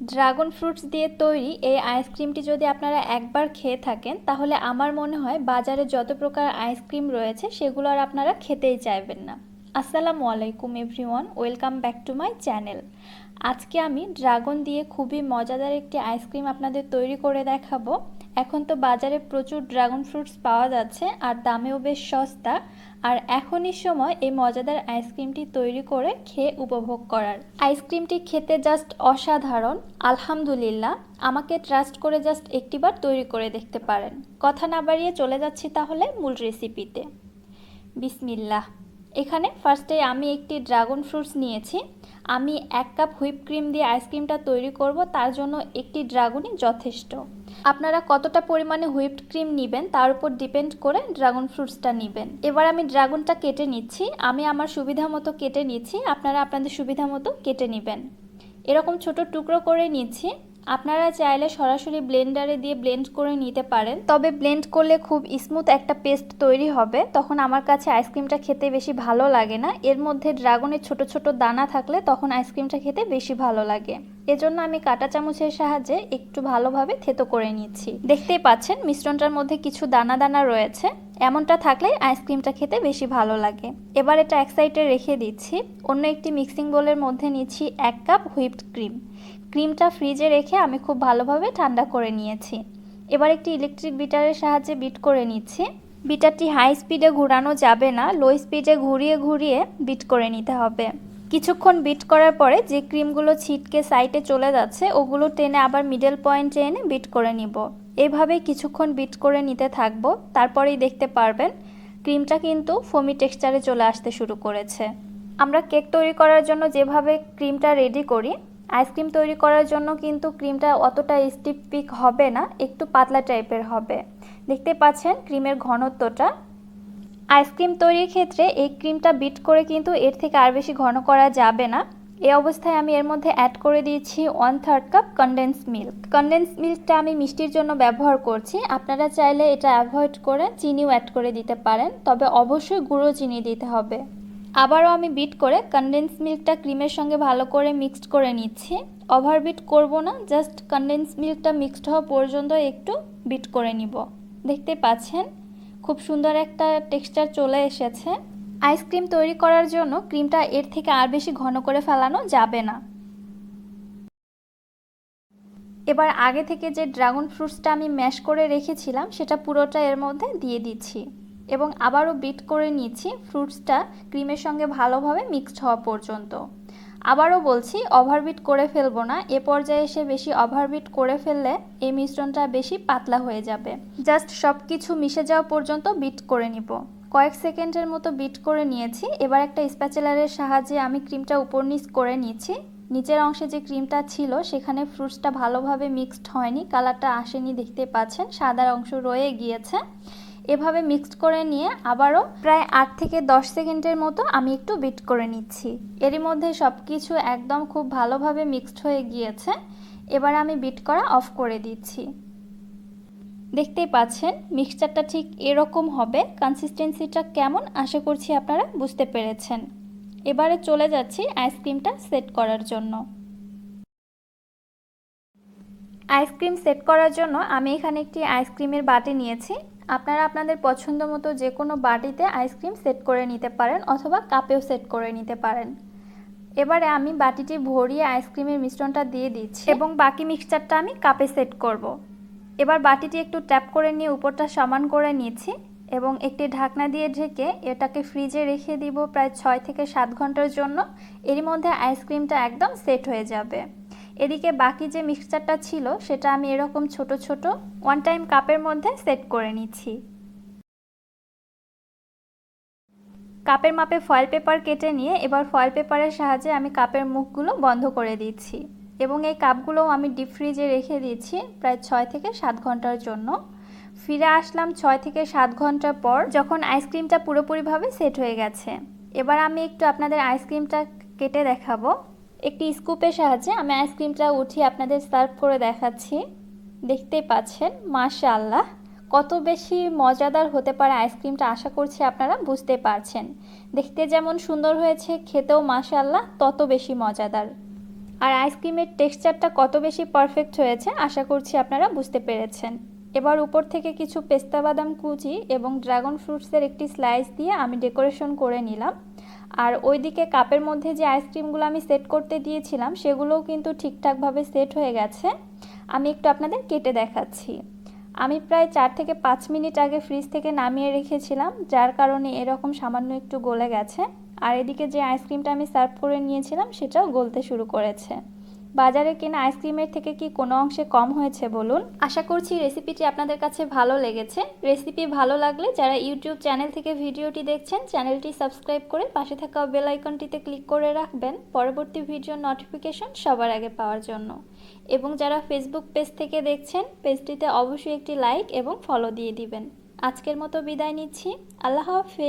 Dragon fruits দিয়ে তৈরি এই আইসক্রিমটি যদি আপনারা একবার খেয়ে থাকেন, তাহলে আমার মনে হয় বাজারে যত প্রকার আইসক্রিম রয়েছে, সেগুলো আর আপনারা খেতেই চাইবেন না। আসসালামু আলাইকুম everyone, welcome back to my channel. আজকে আমি ড্রাগন দিয়ে খুবই মজাদার একটি আইসক্রিম আপনাদের তৈরি করে দেখাবো। এখন তো বাজারে প্রচুর ড্রাগন ফ্রুটস পাওয়া যাচ্ছে আর দামেও বেশ সস্তা। আর এখনই সময় এই মজাদার আইসক্রিমটি তৈরি করে খেয়ে উপভোগ করার। আইসক্রিমটি খেতে জাস্ট অসাধারণ, আলহামদুলিল্লাহ। আমাকে ট্রাস্ট করে জাস্ট একটিবার তৈরি করে দেখতে পারেন। কথা না বাড়িয়ে চলে যাচ্ছি তাহলে মূল রেসিপিতে। বিসমিল্লাহ। এখানে ফার্স্টে আমি একটি ড্রাগন ফ্রুটস নিয়েছি। আমি এক কাপ হুইপ ক্রিম দিয়ে আইসক্রিমটা তৈরি করব, তার জন্য একটি ড্রাগনই যথেষ্ট। আপনারা কতটা পরিমাণে হুইপড ক্রিম নেবেন তার উপর ডিপেন্ড করে ড্রাগন ফ্রুটসটা নেবেন। এবার আমি ড্রাগনটা কেটে নিচ্ছি। আমি আমার সুবিধা মতো কেটে নিচ্ছি। আপনারা আপনাদের সুবিধা মতো কেটে নেবেন। এরকম ছোট টুকরো করে নিচ্ছি। আপনারা চাইলে সরাসরি ব্লেন্ডারে দিয়ে ব্লেন্ড করে নিতে পারেন। তবে ব্লেন্ড করলে খুব স্মুথ একটা পেস্ট তৈরি হবে। তখন আমার কাছে আইসক্রিমটা খেতে বেশি ভালো লাগে না। এর মধ্যে ড্রাগনের ছোট ছোট দানা থাকলে তখন আইসক্রিমটা খেতে বেশি ভালো লাগে। এজন্য আমি কাঁটা চামচের সাহায্যে একটু ভালোভাবে থেতো করে নিচ্ছি। দেখতেই পাচ্ছেন, মিশ্রণটার মধ্যে কিছু দানা দানা রয়েছে। এমনটা থাকলে আইসক্রিমটা খেতে বেশি ভালো লাগে। এবার এটা এক সাইডে রেখে দিচ্ছি। অন্য একটি মিক্সিং বোলের মধ্যে নিচ্ছি এক কাপ হুইপড ক্রিম। ক্রিমটা ফ্রিজে রেখে আমি খুব ভালোভাবে ঠান্ডা করে নিয়েছি। এবার একটি ইলেকট্রিক বিটারের সাহায্যে বিট করে নিচ্ছি। বিটারটি হাই স্পিডে ঘোরানো যাবে না, লো স্পিডে ঘুরিয়ে ঘুরিয়ে বিট করে নিতে হবে। কিছুক্ষণ বিট করার পরে যে ক্রিমগুলো ছিটকে সাইডে চলে যাচ্ছে, ওগুলো টেনে আবার মিডল পয়েন্টে এনে বিট করে নিব। এইভাবে কিছুক্ষণ বিট করে নিতে থাকব, তারপরেই দেখতে পারবেন ক্রিমটা কিন্তু ফমি টেক্সচারে চলে আসতে শুরু করেছে। আমরা কেক তৈরি করার জন্য যেভাবে ক্রিমটা রেডি করি আইসক্রিম তৈরি করার জন্য কিন্তু ক্রিমটা অতটা স্টিপ পিক হবে না, একটু পাতলা টাইপের হবে। দেখতে পাচ্ছেন ক্রিমের ঘনত্বটা আইসক্রিম তৈরির ক্ষেত্রে এই ক্রিমটা বিট করে কিন্তু এর থেকে আর বেশি ঘন করা যাবে না। এই অবস্থায় আমি এর মধ্যে অ্যাড করে দিয়েছি one third cup condense milk condense মিল্কটা আমি মিষ্টির জন্য ব্যবহার করছি। আপনারা চাইলে এটা অ্যাভয়েড করে চিনিও অ্যাড করে দিতে পারেন, তবে অবশ্যই গুঁড়ো চিনি দিতে হবে। আবারও আমি বিট করে কনডেন্স মিল্কটা ক্রিমের সঙ্গে ভালো করে মিক্সড করে নিচ্ছি। ওভার বিট করব না জাস্ট কনডেন্স মিল্কটা মিক্সড হওয়া পর্যন্ত একটু বিট করে নিব। দেখতে পাচ্ছেন? খুব সুন্দর একটা টেক্সচার চলে এসেছে। আইসক্রিম তৈরি করার জন্য ক্রিমটা এর থেকে আর বেশি ঘন করে ফেলানো যাবে না। এবার আগে থেকে যে ড্রাগন ফ্রুটসটা আমি ম্যাশ করে রেখেছিলাম, সেটা পুরোটা এর মধ্যে দিয়ে দিচ্ছি এবং আবারও বিট করে নিচ্ছি ফ্রুটসটা ক্রিমের সঙ্গে ভালোভাবে মিক্সড হওয়া পর্যন্ত। আবারও বলছি ওভারবিট করে ফেলব না। এ পর্যায়ে এসে বেশি ওভারবিট করে ফেললে এই মিশ্রণটা বেশি পাতলা হয়ে যাবে। জাস্ট সব কিছু মিশে যাওয়া পর্যন্ত বিট করে নিব। কয়েক সেকেন্ডের মতো বিট করে নিয়েছি। এবার একটা স্প্যাচেলারের সাহায্যে আমি ক্রিমটা উপর নিচ করে নিচ্ছি। নিচের অংশে যে ক্রিমটা ছিল, সেখানে ফ্রুটসটা ভালোভাবে মিক্সড হয়নি। কালারটা আসেনি, দেখতে পাচ্ছেন। সাদার অংশ রয়ে গিয়েছে। এভাবে মিক্সড করে নিয়ে আবারও প্রায় আট থেকে দশ সেকেন্ডের মতো আমি একটু বিট করে নিচ্ছি। এরই মধ্যে সব কিছু একদম খুব ভালোভাবে মিক্সড হয়ে গিয়েছে। এবার আমি বিট করা অফ করে দিচ্ছি। দেখতেই পাচ্ছেন মিক্সচারটা ঠিক এরকম হবে। কনসিস্টেন্সিটা কেমন আশা করছি আপনারা বুঝতে পেরেছেন। এবারে চলে যাচ্ছি আইসক্রিমটা সেট করার জন্য। আইসক্রিম সেট করার জন্য আমি এখানে একটি আইসক্রিমের বাটি নিয়েছি। আপনারা আপনাদের পছন্দ মতো যে কোনো বাটিতে আইসক্রিম সেট করে নিতে পারেন অথবা কাপেও সেট করে নিতে পারেন। এবারে আমি বাটিটি ভরিয়ে আইসক্রিমের মিশ্রণটা দিয়ে দিচ্ছি এবং বাকি মিক্সচারটা আমি কাপে সেট করব। এবার বাটিটি একটু ট্যাপ করে নিয়ে উপরটা সমান করে নিয়েছি এবং একটি ঢাকনা দিয়ে ঢেকে এটাকে ফ্রিজে রেখে দিব প্রায় ছয় থেকে সাত ঘণ্টার জন্য। এরই মধ্যে আইসক্রিমটা একদম সেট হয়ে যাবে। এদিকে বাকি যে মিক্সচারটা ছিল, সেটা আমি এরকম ছোট ছোট ওয়ান টাইম কাপের মধ্যে সেট করে নিচ্ছি। কাপের মাপে ফয়েল পেপার কেটে নিয়ে এবার ফয়েল পেপারের সাহায্যে আমি কাপের মুখগুলো বন্ধ করে দিচ্ছি এবং এই কাপগুলোও আমি ডিপ ফ্রিজে রেখে দিচ্ছি প্রায় ছয় থেকে সাত ঘণ্টার জন্য। ফিরে আসলাম ছয় থেকে সাত ঘণ্টা পর যখন আইসক্রিমটা পুরোপুরিভাবে সেট হয়ে গেছে। এবার আমি একটু আপনাদের আইসক্রিমটা কেটে দেখাবো। একটি স্কুপের সাহায্যে আমি আইসক্রিমটা উঠিয়ে আপনাদের সার্ভ করে দেখাচ্ছি। দেখতেই পাচ্ছেন, মাশাআল্লাহ, কত বেশি মজাদার হতে পারে আইসক্রিমটা, আশা করছি আপনারা বুঝতে পারছেন। দেখতে যেমন সুন্দর হয়েছে, খেতেও মাশাআল্লাহ, তত বেশি মজাদার। আর আইসক্রিমের টেক্সচারটা কত বেশি পারফেক্ট হয়েছে, আশা করছি আপনারা বুঝতে পেরেছেন। এবার উপর থেকে কিছু পেস্তা বাদাম কুচি এবং ড্রাগন ফ্রুটসের একটি স্লাইস দিয়ে আমি ডেকোরেশন করে নিলাম। আর ওইদিকে কাপের মধ্যে যে আইসক্রিমগুলো আমি সেট করতে দিয়েছিলাম, সেগুলোও কিন্তু ঠিকঠাকভাবে সেট হয়ে গেছে। আমি একটু আপনাদের কেটে দেখাচ্ছি। আমি প্রায় চার থেকে পাঁচ মিনিট আগে ফ্রিজ থেকে নামিয়ে রেখেছিলাম, যার কারণে এরকম সামান্য একটু গলে গেছে। আর এদিকে যে আইসক্রিমটা আমি সার্ভ করে নিয়েছিলাম, সেটাও গলতে শুরু করেছে। বাজারে কেনা আইসক্রিমের থেকে কি কোনো অংশে কম হয়েছে বলুন? আশা করছি রেসিপিটি আপনাদের কাছে ভালো লেগেছে। রেসিপি ভালো লাগলে যারা ইউটিউব চ্যানেল থেকে ভিডিওটি দেখছেন, চ্যানেলটি সাবস্ক্রাইব করে পাশে থাকা বেল আইকনটিতে ক্লিক করে রাখবেন পরবর্তী ভিডিওর নোটিফিকেশন সবার আগে পাওয়ার জন্য। এবং যারা ফেসবুক পেজ থেকে দেখছেন, পেজটিতে অবশ্যই একটি লাইক এবং ফলো দিয়ে দিবেন। আজকের মতো বিদায় নিচ্ছি। আল্লাহ হাফেজ।